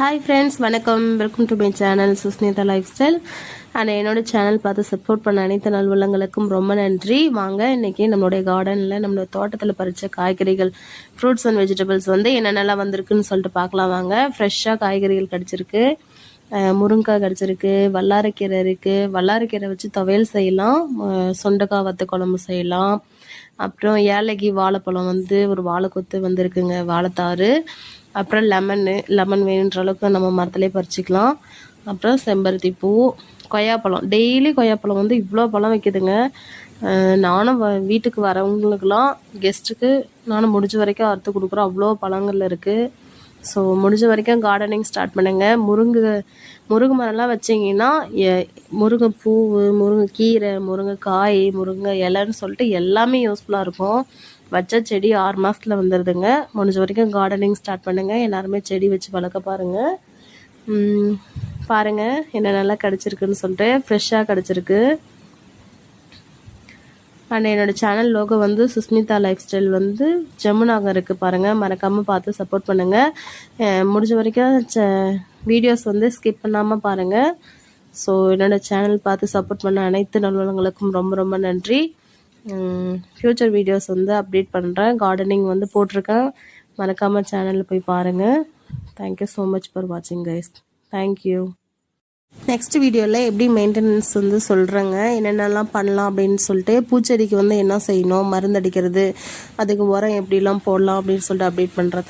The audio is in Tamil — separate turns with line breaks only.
ஹாய் ஃப்ரெண்ட்ஸ் வணக்கம். Welcome to my channel Sushmita life style and என்னோட சேனல் பார்த்து சப்போர்ட் பண்ண அனைத்து நல்வளங்களுக்கும் ரொம்ப நன்றி. வாங்க இன்னைக்கு நம்மளுடைய கார்டனில் நம்மளோட தோட்டத்தில் பறித்த காய்கறிகள் ஃப்ரூட்ஸ் அண்ட் வெஜிடபிள்ஸ் வந்து என்னென்னலாம் வந்திருக்குன்னு சொல்லிட்டு பார்க்கலாம். வாங்க ஃப்ரெஷ்ஷாக காய்கறிகள் கிடச்சிருக்கு. முருங்கைக்காய் கிடச்சிருக்கு வல்லாரக்கீரை இருக்குது வல்லாரக்கீரை வச்சு துவையல் செய்யலாம். அஹ் சொண்டக்காய் வத்த குழம்பு செய்யலாம். அப்புறம் ஏலகி வாழைப்பழம் வந்து ஒரு வாழைக்கொத்து வந்திருக்குங்க வாழைத்தாறு. அப்புறம் லெமனு லெமன் வேணுன்ற அளவுக்கு நம்ம மரத்துலேயே பறிச்சிக்கலாம். அப்புறம் செம்பருத்தி பூ கொய்யாப்பழம். டெய்லி கொய்யாப்பழம் வந்து இவ்வளோ பழம் வைக்குதுங்க. நானும் வ- வீட்டுக்கு வரவங்களுக்கெல்லாம் கெஸ்ட்டுக்கு நானும் முடிஞ்ச வரைக்கும் அறுத்து கொடுக்குறோம். அவ்வளோ பழங்கள் இருக்குது ஸோ முடிஞ்ச வரைக்கும் கார்டனிங் ஸ்டார்ட் பண்ணுங்கள் முருங்கை முருங்கை மரம்லாம் வச்சிங்கன்னா எ- முருங்கை பூவு முருங்கை கீரை முருங்கை காய் முருங்கை இலைன்னு சொல்லிட்டு எல்லாமே யூஸ்ஃபுல்லாக இருக்கும். வச்ச செடி ஆறு மாதத்தில் வந்துடுதுங்க முடிஞ்ச வரைக்கும் கார்டனிங் ஸ்டார்ட் பண்ணுங்கள் எல்லாருமே செடி வச்சு வளர்க்க பாருங்கள் பாருங்கள் பாருங்க. என்ன நல்லா கிடச்சிருக்குன்னு சொல்லிட்டு ஃப்ரெஷ்ஷாக கிடச்சிருக்கு. அண்ட் என்னோட சேனல் லோகோ வந்து சுஸ்மிதா லைஃப் ஸ்டைல் வந்து ஜமுனாக இருக்குது பாருங்கள் மறக்காமல் பார்த்து சப்போர்ட் பண்ணுங்கள் முடிஞ்ச வரைக்கும் வீடியோஸ் வந்து ஸ்கிப் பண்ணாமல் பாருங்கள் ஸோ என்னோட சேனல் பார்த்து சப்போர்ட் பண்ண அனைத்து நல்லவங்களுக்கும் ரொம்ப ரொம்ப நன்றி. ஃப்யூச்சர் வீடியோஸ் வந்து அப்டேட் பண்ணுறேன் கார்டனிங் வந்து போட்டிருக்கேன். மறக்காமல் சேனலில் போய் பாருங்கள் thank you so much for வாட்சிங் கைஸ் தேங்க்யூ நெக்ஸ்ட் வீடியோவில் எப்படி மெயின்டெனன்ஸ் வந்து சொல்கிறேங்க என்னென்னலாம் பண்ணலாம் அப்படின்னு சொல்லிட்டு பூச்செடிக்கு வந்து என்ன செய்யணும் மருந்தடிக்கிறது அதுக்கு உரம் எப்படிலாம் போடலாம் அப்படின்னு சொல்லிட்டு அப்டேட் பண்ணுறேன்